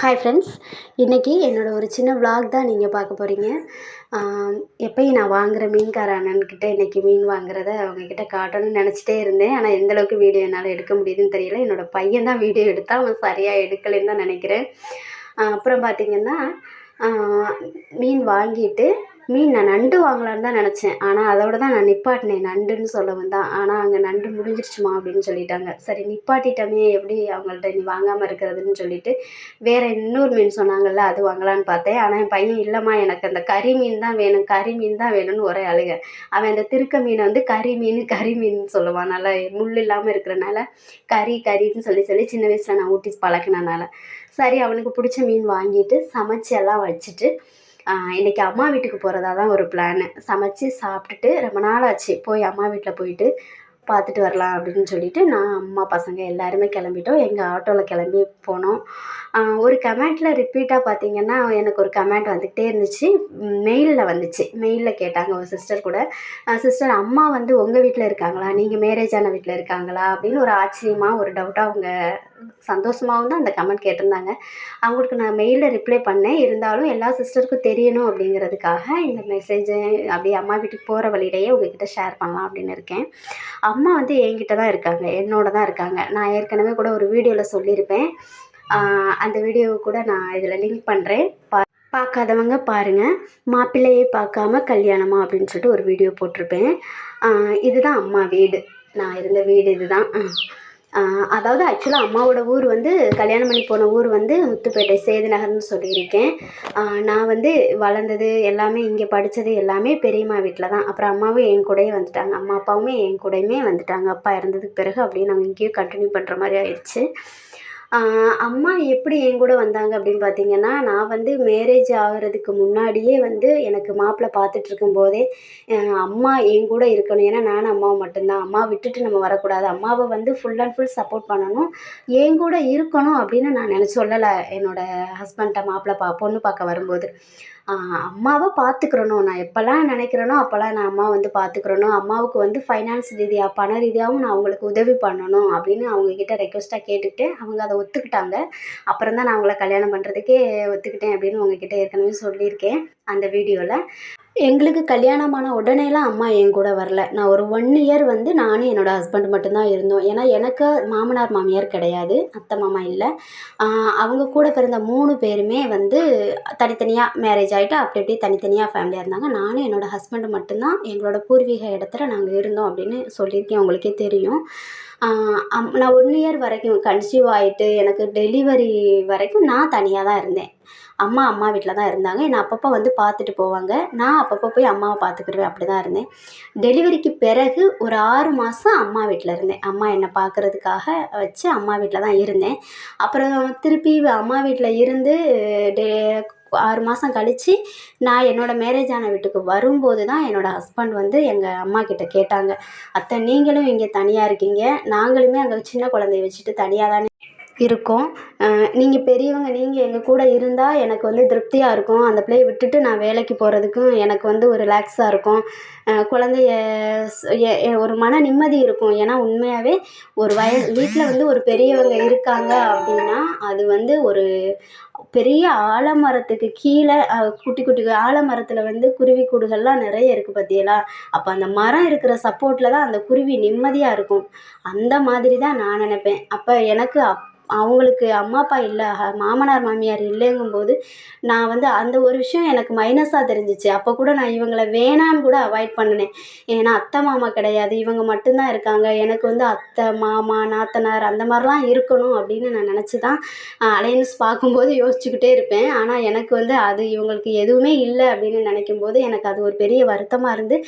Hi friends இன்றைக்கி என்னோட ஒரு சின்ன விளாக் தான் நீங்கள் பார்க்க போகிறீங்க எப்பயும் நான் வாங்குகிற மீன்கார அண்ணன்கிட்ட இன்றைக்கி மீன் வாங்குறத அவங்கக்கிட்ட காட்டணும்னு நினச்சிட்டே இருந்தேன். ஆனால் எந்த அளவுக்கு வீடியோ என்னால் எடுக்க முடியுதுன்னு தெரியல. என்னோடய பையன் தான் வீடியோ எடுத்தால் அவன் சரியாக எடுக்கலைன்னு தான் நினைக்கிறேன். அப்புறம் பார்த்திங்கன்னா மீன் வாங்கிட்டு மீன் நான் நண்டு வாங்கலான்னு தான் நினச்சேன். ஆனால் அதோட தான் நான் நிப்பாட்டினேன். நண்டுன்னு சொல்லவும் தான் ஆனால் அங்கே நண்டு முடிஞ்சிருச்சுமா அப்படின்னு சொல்லிட்டாங்க. சரி நிப்பாட்டிட்டோமே. எப்படி அவங்கள்ட்ட நீ வாங்காமல் இருக்கிறதுன்னு சொல்லிட்டு வேறு இன்னொரு மீன் சொன்னாங்கல்ல அது வாங்கலான்னு பார்த்தேன். ஆனால் என் பையன் இல்லைம்மா எனக்கு அந்த கறி மீன் தான் வேணும். கறி மீன் தான் வேணும்னு ஒரே அழுக. அவன் அந்த திருக்க மீனை வந்து கறி மீன் கறி மீன் சொல்லுவான். நல்லா முள் இல்லாமல் இருக்கிறனால கறி கறின்னு சொல்லி சொல்லி சின்ன வயசில் நான் ஊட்டி பழக்கினனால. சரி அவனுக்கு பிடிச்ச மீன் வாங்கிட்டு சமைச்சு எல்லாம் வச்சுட்டு இன்றைக்கி அம்மா வீட்டுக்கு போகிறதா தான் ஒரு பிளானு சமைச்சு சாப்பிட்டுட்டு ரொம்ப நாள் ஆச்சு போய் அம்மா வீட்டில் போயிட்டு பார்த்துட்டு வரலாம் அப்படின்னு சொல்லிட்டு நான் அம்மா பசங்க எல்லாருமே கிளம்பிட்டோம். எங்கள் ஆட்டோவில் கிளம்பி போனோம். ஒரு கமெண்ட்டில் ரிப்பீட்டாக பார்த்தீங்கன்னா எனக்கு ஒரு கமெண்ட் வந்துக்கிட்டே இருந்துச்சு. மெயிலில் வந்துச்சு. மெயிலில் கேட்டாங்க ஒரு சிஸ்டர் கூட. சிஸ்டர் அம்மா வந்து உங்கள் வீட்டில் இருக்காங்களா? நீங்கள் மேரேஜ் ஆன வீட்டில் இருக்காங்களா? அப்படின்னு ஒரு ஆச்சரியமாக ஒரு டவுட்டாக அவங்க சந்தோஷமாகவும் தான் அந்த கமெண்ட் கேட்டிருந்தாங்க. அவங்களுக்கு நான் மெயிலில் ரிப்ளை பண்ணேன். இருந்தாலும் எல்லா சிஸ்டருக்கும் தெரியணும் அப்படிங்கிறதுக்காக இந்த மெசேஜை அப்படியே அம்மா வீட்டுக்கு போகிற வழியிலேயே உங்ககிட்ட ஷேர் பண்ணலாம் அப்படின்னு இருக்கேன். அம்மா வந்து என்கிட்ட தான் இருக்காங்க என்னோட தான் இருக்காங்க. நான் ஏற்கனவே கூட ஒரு வீடியோவில் சொல்லியிருப்பேன். அந்த வீடியோவை கூட நான் இதில் லிங்க் பண்ணுறேன் பா பார்க்காதவங்க பாருங்கள் மாப்பிள்ளையை பார்க்காம கல்யாணமா அப்படின்னு சொல்லிட்டு ஒரு வீடியோ போட்டிருப்பேன். இதுதான் அம்மா வீடு. நான் இருந்த வீடு இதுதான். அதாவது ஆக்சுவலாக அம்மாவோட ஊர் வந்து கல்யாணம் பண்ணி போன ஊர் வந்து முத்துப்பேட்டை சேது நகர்னு சொல்லியிருக்கேன். நான் வந்து வளர்ந்தது எல்லாமே இங்கே படித்தது எல்லாமே பெரியம்மா வீட்டில் தான். அப்புறம் அம்மாவும் என் கூடயே வந்துட்டாங்க. அம்மா அப்பாவுமே என் கூடயுமே வந்துட்டாங்க. அப்பா இறந்ததுக்கு பிறகு அப்படியே நாங்கள் இங்கேயும் கண்டினியூ பண்ணுற மாதிரி ஆயிடுச்சு. அம்மா எப்படி என் கூட வந்தாங்க அப்படின்னு பார்த்தீங்கன்னா நான் வந்து மேரேஜ் ஆகிறதுக்கு முன்னாடியே வந்து எனக்கு மாப்பிள்ளை பார்த்துட்டு இருக்கும்போதே அம்மா என் கூட இருக்கணும். ஏன்னா நானும் அம்மாவும் மட்டும்தான். அம்மா விட்டுட்டு நம்ம வரக்கூடாது. அம்மாவை வந்து ஃபுல் அண்ட் ஃபுல் சப்போர்ட் பண்ணணும். என் கூட இருக்கணும் அப்படின்னு நான் நினச்சி சொல்லலை. என்னோடய ஹஸ்பண்ட்டை மாப்பிள்ளை பா பொண்ணு பார்க்க வரும்போது. அம்மாவை பார்த்துக்கிறணும் நான் எப்போல்லாம் நினைக்கிறேனோ அப்போல்லாம் நான் அம்மா வந்து பார்த்துக்கிறணும் அம்மாவுக்கு வந்து ஃபைனான்ஸ் ரீதியாக பண ரீதியாகவும் நான் அவங்களுக்கு உதவி பண்ணணும் அப்படின்னு அவங்கக்கிட்ட ரெக்வஸ்ட்டாக கேட்டுக்கிட்டு அவங்க அதை ஒத்துக்கிட்டாங்க. அப்புறம் தான் நான் அவங்கள கல்யாணம் பண்ணுறதுக்கே ஒத்துக்கிட்டேன் அப்படின்னு உங்ககிட்ட ஏற்கனவே சொல்லியிருக்கேன் அந்த வீடியோவில் எங்களுக்கு கல்யாணமான உடனேலாம் அம்மா என் கூட வரல. நான் ஒரு ஒன் இயர் வந்து நானும் என்னோடய ஹஸ்பண்ட் மட்டும்தான் இருந்தோம். ஏன்னா எனக்கு மாமனார் மாமியார் கிடையாது. அத்தை மாமா இல்லை. அவங்க கூட பிறந்த மூணு பேருமே வந்து தனித்தனியாக மேரேஜ் ஆகிட்டு அப்படி அப்படியே தனித்தனியாக ஃபேமிலியாக இருந்தாங்க. நானும் என்னோடய ஹஸ்பண்ட் மட்டும்தான் எங்களோட பூர்வீக இடத்துல நாங்கள் இருந்தோம் அப்படின்னு சொல்லியிருக்கேன். உங்களுக்கே தெரியும். நான் ஒன் இயர் வரைக்கும் கன்சீவ் ஆகிட்டு எனக்கு டெலிவரி வரைக்கும் நான் தனியாக தான் இருந்தேன். அம்மா அம்மா வீட்டில் தான் இருந்தாங்க. என்னை அப்பப்போ வந்து பார்த்துட்டு போவாங்க. நான் அப்பப்போ போய் அம்மாவை பார்த்துக்கிடுவேன். அப்படி தான் இருந்தேன். டெலிவரிக்கு பிறகு ஒரு ஆறு மாதம் அம்மா வீட்டில் இருந்தேன். அம்மா என்னை பார்க்குறதுக்காக வச்சு அம்மா வீட்டில் தான் இருந்தேன். அப்புறம் திருப்பி அம்மா வீட்டில் இருந்து டே ஆறு மாதம் கழித்து நான் என்னோடய மேரேஜ் ஆன வீட்டுக்கு வரும்போது தான் என்னோடய ஹஸ்பண்ட் வந்து எங்கள் அம்மா கிட்ட கேட்டாங்க. அத்தை நீங்களும் இங்கே தனியாக இருக்கீங்க. நாங்களுமே அங்கே சின்ன குழந்தைய வச்சுட்டு தனியாக தானே இருக்கும். நீங்கள் பெரியவங்க நீங்கள் எங்கள் கூட இருந்தால் எனக்கு வந்து திருப்தியாக இருக்கும். அந்த பிள்ளையை விட்டுட்டு நான் வேலைக்கு போகிறதுக்கும் எனக்கு வந்து ஒரு ரிலாக்ஸாக இருக்கும். குழந்தைய ஒரு மன நிம்மதி இருக்கும். ஏன்னா உண்மையாகவே ஒரு வய வீட்டில் வந்து ஒரு பெரியவங்க இருக்காங்க அப்படின்னா அது வந்து ஒரு பெரிய ஆலமரத்துக்கு கீழே குட்டி குட்டி ஆலமரத்தில் வந்து குருவி கூடுகள்லாம் நிறைய இருக்குது பார்த்தியலா அப்போ அந்த மரம் இருக்கிற சப்போர்ட்டில் தான் அந்த குருவி நிம்மதியாக இருக்கும். அந்த மாதிரி தான் நான் நினைப்பேன். அப்போ எனக்கு அப் அவங்களுக்கு அம்மா அப்பா இல்லை மாமனார் மாமியார் இல்லைங்கும்போது நான் வந்து அந்த ஒரு விஷயம் எனக்கு மைனஸாக தெரிஞ்சிச்சு. அப்போ கூட நான் இவங்களை வேணான்னு கூட அவாய்ட் பண்ணினேன். ஏன்னா அத்தை மாமா கிடையாது. இவங்க மட்டும்தான் இருக்காங்க. எனக்கு வந்து அத்தை மாமா நாத்தனார் அந்த மாதிரிலாம் இருக்கணும் அப்படின்னு நான் நினச்சி தான் அலையன்ஸ் பார்க்கும்போது யோசிச்சுக்கிட்டே இருப்பேன். ஆனால் எனக்கு வந்து அது இவங்களுக்கு எதுவுமே இல்லை அப்படின்னு நினைக்கும் போது எனக்கு அது ஒரு பெரிய வருத்தமாக இருந்து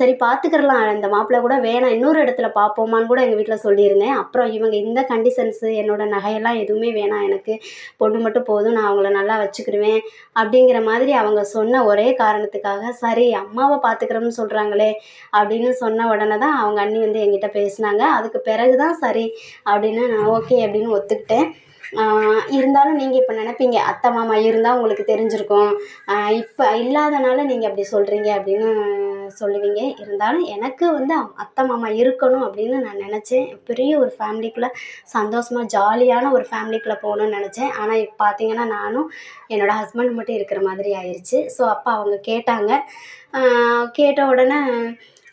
சரி பார்த்துக்கிறலாம் இந்த மாப்பிள்ளை கூட வேணாம். இன்னொரு இடத்துல பார்ப்போமான்னு கூட எங்கள் வீட்டில் சொல்லியிருந்தேன். அப்புறம் இவங்க இந்த கண்டிஷன்ஸு என்னோட நகையெல்லாம் எதுவுமே வேணாம். எனக்கு பொண்ணு மட்டும் போதும் நான் அவங்கள நல்லா வச்சுக்கிடுவேன் அப்படிங்கிற மாதிரி அவங்க சொன்ன ஒரே காரணத்துக்காக சரி அம்மாவை பார்த்துக்கிறோம்னு சொல்கிறாங்களே அப்படின்னு சொன்ன உடனே தான் அவங்க அண்ணி வந்து என்கிட்ட பேசினாங்க. அதுக்கு பிறகு தான் சரி அப்படின்னு நான் ஓகே அப்படின்னு ஒத்துக்கிட்டேன். இருந்தாலும் நீங்கள் இப்போ நினைப்பீங்க அத்தை மாமா இருந்தால் உங்களுக்கு தெரிஞ்சிருக்கும். இப்போ இல்லாதனால நீங்கள் அப்படி சொல்கிறீங்க அப்படின்னு சொல்லுவீங்க. இருந்தாலும் எனக்கு வந்து அத்தை மாமா இருக்கணும் அப்படின்னு நான் நினச்சேன். பெரிய ஒரு ஃபேமிலிக்குள்ளே சந்தோஷமாக ஜாலியான ஒரு ஃபேமிலிக்குள்ளே போகணுன்னு நினச்சேன். ஆனால் இப்போ பார்த்தீங்கன்னா நானும் என்னோடய ஹஸ்பண்ட் மட்டும் இருக்கிற மாதிரி ஆயிடுச்சு ஸோ அப்போ அவங்க கேட்டாங்க. கேட்ட உடனே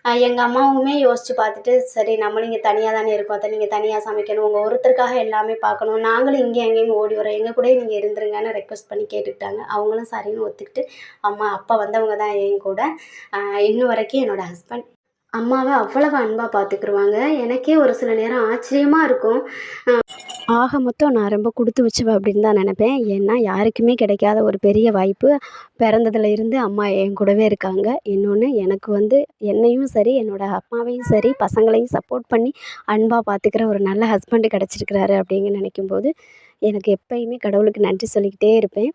எங்கள் அம்மாவுமே யோசித்து பார்த்துட்டு சரி நம்மளும் இங்கே தனியாக தானே இருக்கோம். அத்தை நீங்கள் தனியாக சமைக்கணும். உங்கள் ஒருத்தருக்காக எல்லாமே பார்க்கணும். நாங்களும் இங்கே எங்கேயும் ஓடி வரோம். எங்கள் கூடயே நீங்கள் இருந்துருங்கன்னு ரெக்வஸ்ட் பண்ணி கேட்டுக்கிட்டாங்க. அவங்களும் சரின்னு ஒத்துக்கிட்டு அம்மா அப்பா வந்தவங்க தான் என் கூட. இன்னும் வரைக்கும் என்னோடய ஹஸ்பண்ட் அம்மாவை அவ்வளவு அன்பாக பார்த்துக்குருவாங்க. எனக்கே ஒரு சில நேரம் ஆச்சரியமாக இருக்கும். ஆக மொத்தம் நான் ரொம்ப கொடுத்து வச்சவ அப்படின்னு தான் நினப்பேன். ஏன்னா யாருக்குமே கிடைக்காத ஒரு பெரிய வாய்ப்பு பிறந்ததுல இருந்து அம்மா என் கூடவே இருக்காங்க. இன்னொன்று எனக்கு வந்து என்னையும் சரி என்னோடய அம்மாவையும் சரி பசங்களையும் சப்போர்ட் பண்ணி அன்பாக பார்த்துக்கிற ஒரு நல்ல ஹஸ்பண்டு கிடச்சிருக்கிறாரு அப்படிங்க நினைக்கும்போது எனக்கு எப்பயுமே கடவுளுக்கு நன்றி சொல்லிக்கிட்டே இருப்பேன்.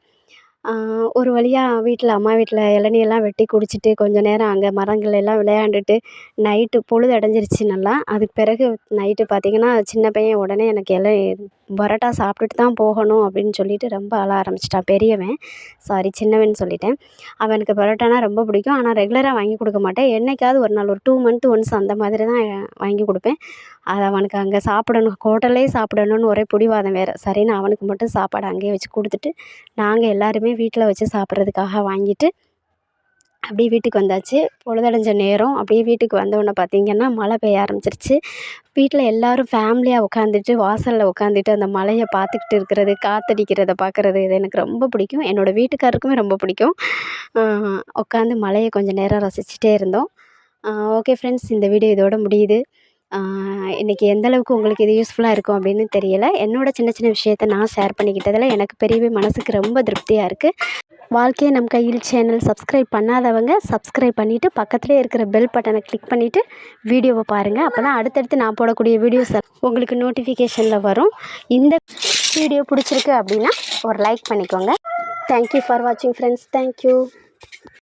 ஒரு வழியாக வீட்டில் அம்மா வீட்டில் இளநியெல்லாம் வெட்டி குடிச்சிட்டு கொஞ்ச நேரம் அங்கே மரங்கள் எல்லாம் விளையாண்டுட்டு நைட்டு பொழுது அடைஞ்சிருச்சு நல்லா. அதுக்கு பிறகு நைட்டு பார்த்திங்கன்னா சின்ன பையன் உடனே எனக்கு இளநீ பரோட்டா சாப்பிட்டுட்டு தான் போகணும் அப்படின்னு சொல்லிட்டு ரொம்ப அழ ஆரம்பிச்சிட்டான் பெரியவன். சாரி சின்னவன் சொல்லிட்டேன். அவனுக்கு பரோட்டானா ரொம்ப பிடிக்கும். ஆனால் ரெகுலராக வாங்கி கொடுக்க மாட்டேன். என்றைக்காவது ஒரு நாள் ஒரு டூ மந்த் ஒன்ஸ் அந்த மாதிரி தான் வாங்கி கொடுப்பேன். அது அவனுக்கு அங்கே சாப்பிடணும். ஹோட்டல்லே சாப்பிடணுன்னு ஒரே பிடிவாதம் வேறு. சரின்னு அவனுக்கு மட்டும் சாப்பாடு அங்கேயே வச்சு கொடுத்துட்டு நாங்கள் எல்லாருமே வீட்டில் வச்சு சாப்பிட்றதுக்காக வாங்கிட்டு அப்படியே வீட்டுக்கு வந்தாச்சு. பொழுதடைஞ்ச நேரம் அப்படியே வீட்டுக்கு வந்தவொடனே பார்த்திங்கன்னா மழை பெய்ய ஆரம்பிச்சிருச்சு. வீட்டில் எல்லோரும் ஃபேமிலியாக உட்காந்துட்டு வாசலில் உட்காந்துட்டு அந்த மழையை பார்த்துக்கிட்டு இருக்கிறது காற்றடிக்கிறத பார்க்குறது இது எனக்கு ரொம்ப பிடிக்கும். என்னோடய வீட்டுக்காரருக்குமே ரொம்ப பிடிக்கும். உட்காந்து மழையை கொஞ்சம் நேரம் ரசிச்சுட்டே இருந்தோம். ஓகே ஃப்ரெண்ட்ஸ் இந்த வீடியோ இதோட முடியுது. இன்றைக்கி எந்தளவுக்கு உங்களுக்கு இது யூஸ்ஃபுல்லாக இருக்கும் அப்படின்னு தெரியலை. என்னோடய சின்ன சின்ன விஷயத்த நான் ஷேர் பண்ணிக்கிட்டதில் எனக்கு பெரியவே மனதுக்கு ரொம்ப திருப்தியாக இருக்குது வாழ்க்கையை நம் கையில் சேனல் சப்ஸ்கிரைப் பண்ணாதவங்க சப்ஸ்கிரைப் பண்ணிவிட்டு பக்கத்துலேயே இருக்கிற பெல் பட்டனை கிளிக் பண்ணிவிட்டு வீடியோவை பாருங்கள் அப்போ தான் அடுத்தடுத்து நான் போடக்கூடிய வீடியோஸ் உங்களுக்கு நோட்டிஃபிகேஷனில் வரும். இந்த வீடியோ பிடிச்சிருக்கு அப்படின்னா ஒரு லைக் பண்ணிக்கோங்க. தேங்க்யூ ஃபார் வாட்சிங் ஃப்ரெண்ட்ஸ் தேங்க்யூ